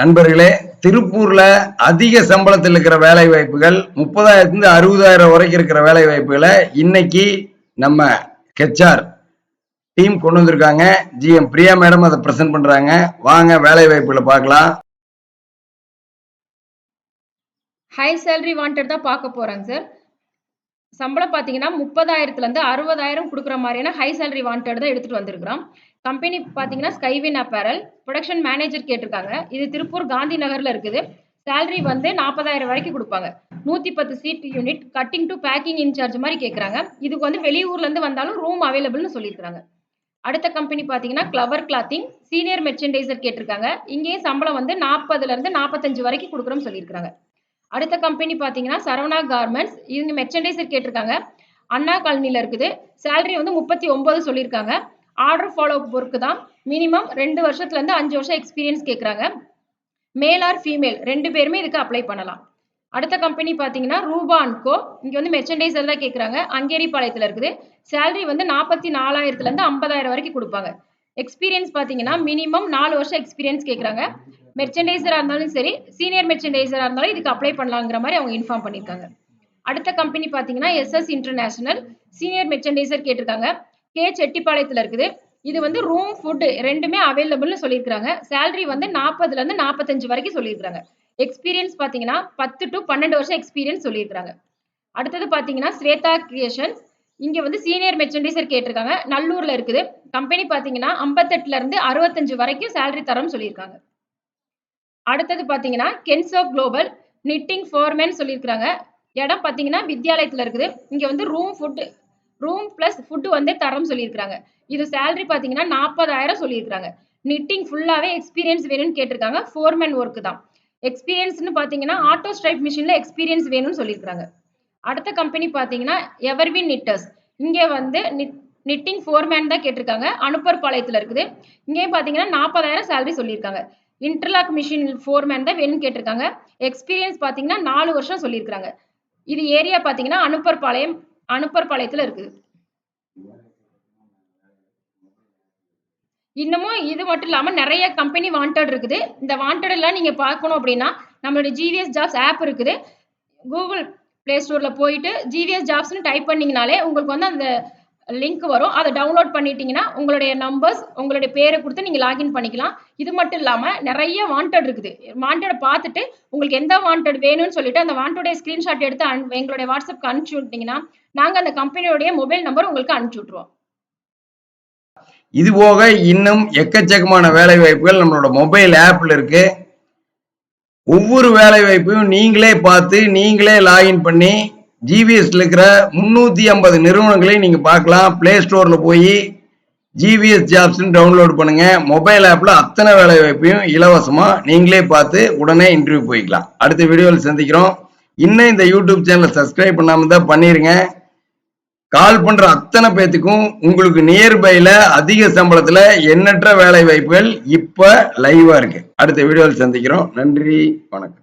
நண்பர்களே திருப்பூர்ல அதிக சம்பளத்தில் இருக்கிற வேலை வாய்ப்புகள் முப்பதாயிரத்துல அறுபதாயிரம் வரைக்கும் இருக்கிற வேலை வாய்ப்புகளை இன்னைக்கு நம்ம ஹெச்ஆர் டீம் கொண்டு வந்திருக்காங்க. ஜிஎம் பிரியா மேடம் அதை பிரசன்ட் பண்றாங்க. வாங்க வேலை வாய்ப்புகளை பார்க்கலாம். ஹை சேலரி வாண்டட் தான் பார்க்க போறாங்க சார் சம்பளம் பார்த்தீங்கன்னா முப்பதாயிரத்துலேருந்து அறுபதாயிரம் கொடுக்குற மாதிரியான ஹை சேலரி வாண்டட் தான் எடுத்துகிட்டு வந்திருக்கிறோம். கம்பெனி பார்த்தீங்கன்னா ஸ்கைவின் அப்பேரல் ப்ரொடக்ஷன் மேனேஜர் கேட்டிருக்காங்க. இது திருப்பூர் காந்தி நகரில் இருக்குது. சேலரி வந்து நாற்பதாயிரம் வரைக்கும் கொடுப்பாங்க. நூற்றி பத்து seat unit cutting to packing in charge மாதிரி கேட்குறாங்க இதுக்கு வந்து வெளியூர்லேருந்து வந்தாலும் ரூம் அவைலபிள்னு சொல்லியிருக்காங்க அடுத்த கம்பெனி பார்த்தீங்கன்னா கிளவர் கிளாத்திங் சீனியர் மெர்ச்சன்டைசர் கேட்டிருக்காங்க. இங்கேயும் சம்பளம் வந்து நாற்பதுலேருந்து நாற்பத்தஞ்சு வரைக்கும் கொடுக்குறோம்னு சொல்லியிருக்காங்க அடுத்த கம்பெனி பார்த்தீங்கன்னா சரவணா கார்மெண்ட்ஸ் இவங்க மெர்ச்சன்டைசர் கேட்டிருக்காங்க. அண்ணா காலனியில் இருக்குது. சேலரி வந்து முப்பத்தி ஒம்பது சொல்லியிருக்காங்க. ஆர்டர் ஃபாலோ ஒர்க்கு தான். மினிமம் ரெண்டு வருஷத்துலேருந்து அஞ்சு வருஷம் எக்ஸ்பீரியன்ஸ் கேட்குறாங்க. மேல் ஆர் ஃபீமேல் ரெண்டு பேருமே இதுக்கு அப்ளை பண்ணலாம். அடுத்த கம்பெனி பார்த்தீங்கன்னா ரூபா அன்கோ இங்கே வந்து மெர்ச்சன்டைசர் தான் கேட்குறாங்க. அங்கேரிபாளையத்தில் இருக்குது. சேலரி வந்து நாற்பத்தி நாலாயிரத்துலேருந்து ஐம்பதாயிரம் வரைக்கும் கொடுப்பாங்க. எக்ஸ்பீரியன்ஸ் பார்த்தீங்கன்னா மினிமம் நாலு வருஷம் எக்ஸ்பீரியன்ஸ் கேட்குறாங்க. மெர்ச்சன்டைசராக இருந்தாலும் சரி சீனியர் மெர்ச்சன்டைசராக இருந்தாலும் இதுக்கு அப்ளை பண்ணலாங்கிற மாதிரி அவங்க இன்ஃபார்ம் பண்ணியிருக்காங்க. அடுத்த கம்பெனி பார்த்தீங்கன்னா எஸ்எஸ் இன்டர்நேஷனல் சீனியர் மெர்ச்சன்டைசர் கேட்டிருக்காங்க. கே செட்டிப்பாளையத்தில் இருக்குது. இது வந்து ரூம் ஃபுட்டு ரெண்டுமே அவைலபிள்னு சொல்லியிருக்காங்க சேலரி வந்து நாற்பதுலேருந்து நாற்பத்தஞ்சு வரைக்கும் சொல்லியிருக்காங்க எக்ஸ்பீரியன்ஸ் பார்த்தீங்கன்னா பத்து டு பன்னெண்டு வருஷம் எக்ஸ்பீரியன்ஸ் சொல்லியிருக்காங்க அடுத்தது பார்த்தீங்கன்னா ஸ்வேதா கிரியேஷன்ஸ் இங்கே வந்து சீனியர் மெர்ச்சன்டைசர் கேட்டிருக்காங்க. நல்லூரில் இருக்குது. கம்பெனி பார்த்தீங்கன்னா ஐம்பத்தெட்டுலேருந்து அறுபத்தஞ்சு வரைக்கும் சேலரி தரோம்னு சொல்லியிருக்காங்க. அடுத்தது பார்த்தீங்கன்னா கென்சோ குளோபல் நிட்டிங் ஃபோர்மேன் சொல்லியிருக்காங்க இடம் பார்த்தீங்கன்னா வித்யாலயத்தில் இருக்குது. இங்கே வந்து room food room plus food வந்து தரம் சொல்லியிருக்கிறாங்க. இது சேலரி பார்த்தீங்கன்னா நாற்பதாயிரம் சொல்லியிருக்கிறாங்க. நிட்டிங் ஃபுல்லாகவே எக்ஸ்பீரியன்ஸ் வேணும்னு கேட்டிருக்காங்க. ஃபோர்மேன் ஒர்க்கு தான். எக்ஸ்பீரியன்ஸ்னு பார்த்தீங்கன்னா ஆட்டோ ஸ்ட்ரைப் மிஷினில் எக்ஸ்பீரியன்ஸ் வேணும்னு சொல்லியிருக்காங்க அடுத்த கம்பெனி பார்த்தீங்கன்னா எவர்வின் நிட்டர்ஸ் இங்கே வந்து நிட்டிங் ஃபோர்மேன் தான் கேட்டிருக்காங்க. அனுப்பர் பாளையத்தில் இருக்குது. இங்கேயும் பார்த்தீங்கன்னா நாற்பதாயிரம் சேலரி சொல்லியிருக்காங்க. இன்டர்லாக் மிஷின் ஃபோர்மேன் தான் வேணும்னு கேட்டிருக்காங்க. எக்ஸ்பீரியன்ஸ் பார்த்தீங்கன்னா நாலு வருஷம் சொல்லியிருக்கிறாங்க. இது ஏரியா பார்த்தீங்கன்னா அனுப்பர் பாளையம் அனுப்பர் பாளையத்தில் இருக்குது. இன்னமும் இது மட்டும் இல்லாமல் நிறைய கம்பெனி வாண்டட் இருக்குது. இந்த வாண்டட் எல்லாம் நீங்கள் பார்க்கணும் அப்படின்னா நம்மளுடைய ஜிவிஎஸ் ஜாப்ஸ் ஆப் இருக்குது. கூகுள் ப்ளே ஸ்டோரில் போயிட்டு ஜிவிஎஸ் ஜாப்ஸ்னு டைப் பண்ணிங்கனாலே உங்களுக்கு வந்து அந்த லிங்க் வரும். அதை டவுன்லோட் பண்ணிட்டீங்கன்னா உங்களுடைய நம்பர்ஸ் உங்களுடைய பேரை கொடுத்து நீங்கள் லாகின் பண்ணிக்கலாம். இது மட்டும் இல்லாமல் நிறைய வாண்டட் இருக்குது. வாண்டடை பார்த்துட்டு உங்களுக்கு எந்த வாண்டட் வேணும்னு சொல்லிட்டு அந்த வாண்டோடைய ஸ்க்ரீன்ஷாட் எடுத்து அன் எங்களுடைய வாட்ஸ்அப்க்கு அனுப்பிச்சி விட்டீங்கன்னா நாங்கள் அந்த கம்பெனியோடைய மொபைல் நம்பர் உங்களுக்கு அனுப்பிச்சி விட்ருவோம் இது போக இன்னும் எக்கச்சக்கமான வேலை வாய்ப்புகள் நம்மளோட மொபைல் ஆப்ல இருக்கு. ஒவ்வொரு வேலை வாய்ப்பையும் நீங்களே பார்த்து நீங்களே லாகின் பண்ணி ஜிவிஎஸ்ல இருக்கிற முன்னூத்தி ஐம்பது நிறுவனங்களையும் நீங்க பார்க்கலாம். பிளே ஸ்டோர்ல போய் ஜிவிஎஸ் ஜாப்ஸ்னு டவுன்லோட் பண்ணுங்க. மொபைல் ஆப்ல அத்தனை வேலை வாய்ப்பையும் இலவசமா நீங்களே பார்த்து உடனே இன்டர்வியூ போய்க்கலாம். அடுத்த வீடியோவில் சந்திக்கிறோம். இன்னும் இந்த யூடியூப் சேனலை சப்ஸ்கிரைப் பண்ணாம தான் பண்ணிருங்க. கால் பண்ற அத்தனை பேத்துக்கும் உங்களுக்கு நியர்பைல அதிக சம்பளத்துல எண்ணற்ற வேலை வாய்ப்புகள் இப்ப லைவா இருக்கு. அடுத்த வீடியோவில் சந்திக்கிறோம். நன்றி வணக்கம்.